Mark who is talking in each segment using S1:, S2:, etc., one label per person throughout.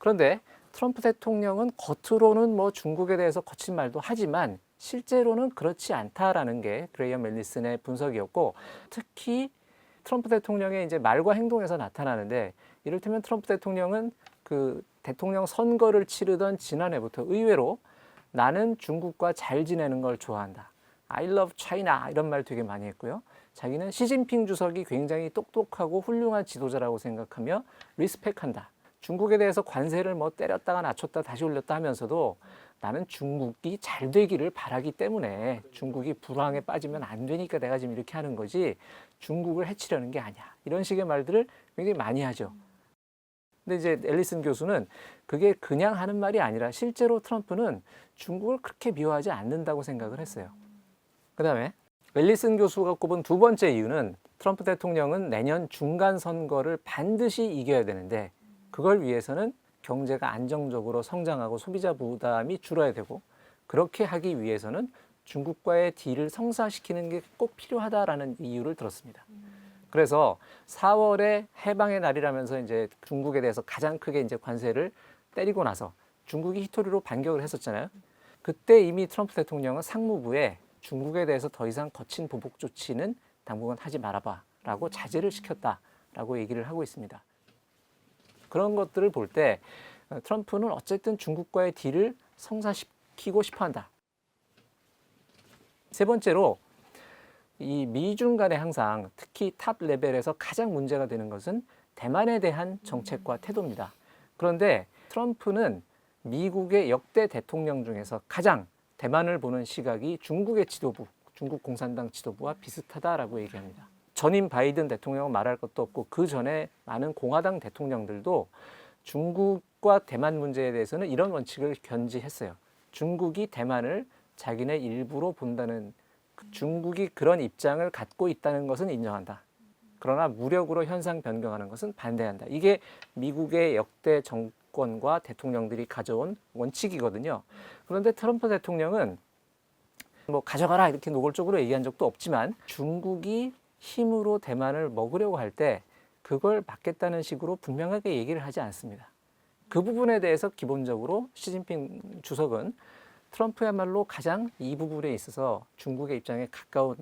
S1: 그런데 트럼프 대통령은 겉으로는 뭐 중국에 대해서 거친 말도 하지만 실제로는 그렇지 않다라는 게 그레이엄 멜리슨의 분석이었고 특히 트럼프 대통령의 이제 말과 행동에서 나타나는데 이를테면 트럼프 대통령은 그 대통령 선거를 치르던 지난해부터 의외로 나는 중국과 잘 지내는 걸 좋아한다. I love China 이런 말 되게 많이 했고요. 자기는 시진핑 주석이 굉장히 똑똑하고 훌륭한 지도자라고 생각하며 리스펙한다. 중국에 대해서 관세를 뭐 때렸다가 낮췄다 다시 올렸다 하면서도 나는 중국이 잘 되기를 바라기 때문에 중국이 불황에 빠지면 안 되니까 내가 지금 이렇게 하는 거지 중국을 해치려는 게 아니야. 이런 식의 말들을 굉장히 많이 하죠. 근데 이제 앨리슨 교수는 그게 그냥 하는 말이 아니라 실제로 트럼프는 중국을 그렇게 미워하지 않는다고 생각을 했어요. 그 다음에 앨리슨 교수가 꼽은 두 번째 이유는 트럼프 대통령은 내년 중간 선거를 반드시 이겨야 되는데 그걸 위해서는 경제가 안정적으로 성장하고 소비자 부담이 줄어야 되고 그렇게 하기 위해서는 중국과의 딜을 성사시키는 게 꼭 필요하다라는 이유를 들었습니다. 그래서 4월에 해방의 날이라면서 이제 중국에 대해서 가장 크게 이제 관세를 때리고 나서 중국이 히토리로 반격을 했었잖아요. 그때 이미 트럼프 대통령은 상무부에 중국에 대해서 더 이상 거친 보복 조치는 당분간 하지 말아봐라고 자제를 시켰다라고 얘기를 하고 있습니다. 그런 것들을 볼 때 트럼프는 어쨌든 중국과의 딜을 성사시키고 싶어 한다. 세 번째로 이 미중 간에 항상 특히 탑 레벨에서 가장 문제가 되는 것은 대만에 대한 정책과 태도입니다. 그런데 트럼프는 미국의 역대 대통령 중에서 가장 대만을 보는 시각이 중국의 지도부, 중국 공산당 지도부와 비슷하다라고 얘기합니다. 전임 바이든 대통령은 말할 것도 없고 그 전에 많은 공화당 대통령들도 중국과 대만 문제에 대해서는 이런 원칙을 견지했어요. 중국이 대만을 자기네 일부로 본다는 그 중국이 그런 입장을 갖고 있다는 것은 인정한다. 그러나 무력으로 현상 변경하는 것은 반대한다. 이게 미국의 역대 정권과 대통령들이 가져온 원칙이거든요. 그런데 트럼프 대통령은 뭐 가져가라 이렇게 노골적으로 얘기한 적도 없지만 중국이 힘으로 대만을 먹으려고 할 때 그걸 막겠다는 식으로 분명하게 얘기를 하지 않습니다. 그 부분에 대해서 기본적으로 시진핑 주석은 트럼프야말로 가장 이 부분에 있어서 중국의 입장에 가까운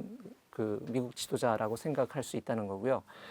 S1: 그 미국 지도자라고 생각할 수 있다는 거고요.